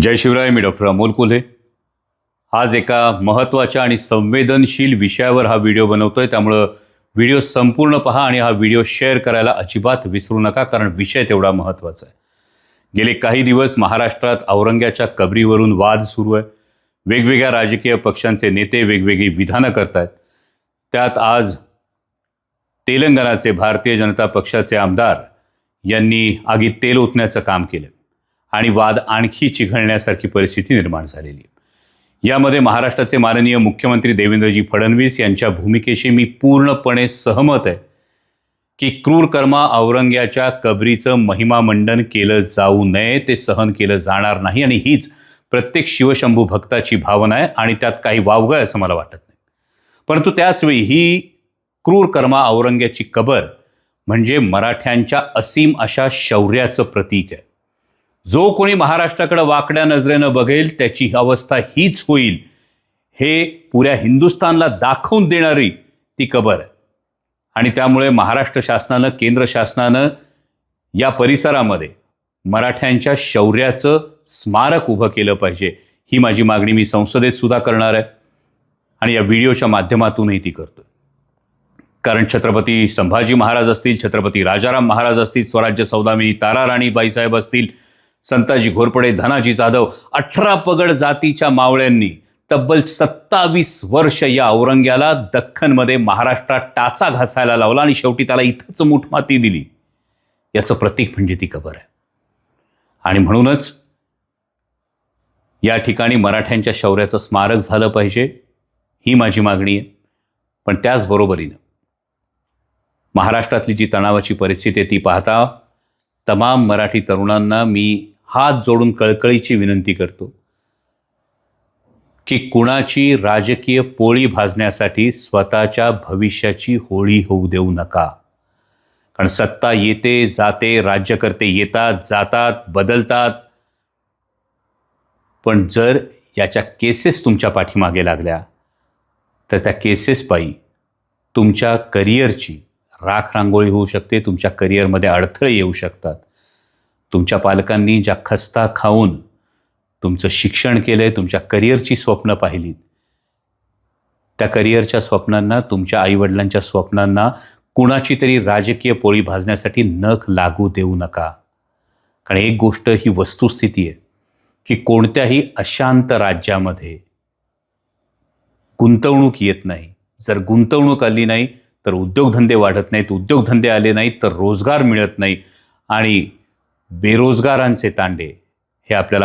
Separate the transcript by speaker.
Speaker 1: जय शिवराय मी डॉक्टर अमोल कोल्हे. आज एका महत्त्वाच्या आणि संवेदनशील विषयावर हा व्हिडिओ बनवतो आहे त्यामुळं व्हिडिओ संपूर्ण पहा आणि हा व्हिडिओ शेअर करायला अजिबात विसरू नका कारण विषय तेवढा महत्त्वाचा आहे. गेले काही दिवस महाराष्ट्रात औरंग्याच्या कबरीवरून वाद सुरू आहे. वेगवेगळ्या राजकीय पक्षांचे नेते वेगवेगळी विधानं करतायत. त्यात आज तेलंगणाचे भारतीय जनता पक्षाचे आमदार यांनी आगीत तेल ओतण्याचं काम केलं. आणि वाद आणखी चिघळण्यासारखी परिस्थिती निर्माण झालेली आहे. यामध्ये महाराष्ट्राचे माननीय मुख्यमंत्री देवेंद्रजी फडणवीस यांच्या भूमिकेशी मी पूर्णपणे सहमत आहे की क्रूर कर्मा औरंग्याच्या कबरीचं महिमामंडन केलं जाऊ नये ते सहन केलं जाणार नाही आणि हीच प्रत्येक शिवशंभू भक्ताची भावना आहे आणि त्यात काही वावगं आहे असं मला वाटत नाही. परंतु त्याचवेळी ही क्रूर कर्मा औरंग्याची कबर म्हणजे मराठ्यांच्या असीम अशा शौर्याचं प्रतीक आहे. जो कोणी महाराष्ट्राकडे वाकड्या नजरेनं बघेल त्याची अवस्था हीच होईल. हे पुऱ्या हिंदुस्थानला दाखवून देणारी ती कबर आहे. आणि त्यामुळे महाराष्ट्र शासनानं केंद्र शासनानं या परिसरामध्ये मराठ्यांच्या शौर्याचं स्मारक उभं केलं पाहिजे. ही माझी मागणी मी संसदेत सुद्धा करणार आहे. आणि या व्हिडिओच्या माध्यमातूनही ती करतो कारण छत्रपती संभाजी महाराज असतील छत्रपती राजाराम महाराज असतील स्वराज्य सौदामिनी तारा राणी बाईसाहेब असतील संताजी घोरपडे धनाजी जाधव अठरा पगड जातीच्या मावळ्यांनी तब्बल सत्तावीस वर्ष या औरंग्याला दख्खनमध्ये महाराष्ट्रात टाचा घासायला लावला आणि शेवटी त्याला इथंच मुठमाती दिली. याचं प्रतीक म्हणजे ती कबर आहे. आणि म्हणूनच या ठिकाणी मराठ्यांच्या शौर्याचं स्मारक झालं पाहिजे ही माझी मागणी आहे. पण त्याचबरोबरीनं महाराष्ट्रातली जी तणावाची परिस्थिती आहे ती पाहता तमाम मराठी तरुणांना मी हात जोडून कळकळीची विनंती करतो की कुणाची राजकीय पोळी भाजण्यासाठी स्वतःच्या भविष्याची होळी होऊ देऊ नका. कारण सत्ता येते जाते राज्यकर्ते येतात जातात बदलतात. पण जर याच्या केसेस तुमच्या पाठीमागे लागल्या तर त्या केसेस पायी तुमच्या करिअरची राख रांगोळी होऊ शकते तुमच्या करिअरमध्ये अडथळे येऊ शकतात. तुमच्या पालकांनी ज्या खस्ता खाऊन तुमचं शिक्षण केलं आहे तुमच्या करिअरची स्वप्न पाहिलीत त्या करिअरच्या स्वप्नांना तुमच्या आईवडिलांच्या स्वप्नांना कुणाची तरी राजकीय पोळी भाजण्यासाठी नख लागू देऊ नका. कारण एक गोष्ट ही वस्तुस्थिती आहे की कोणत्याही अशांत राज्यामध्ये गुंतवणूक येत नाही. जर गुंतवणूक आली नाही तर उद्योगधंदे वाढत नाहीत उद्योगधंदे आले नाहीत तर रोजगार मिळत नाही आणि बेरोजगारांचे तांडे हे आपल्याला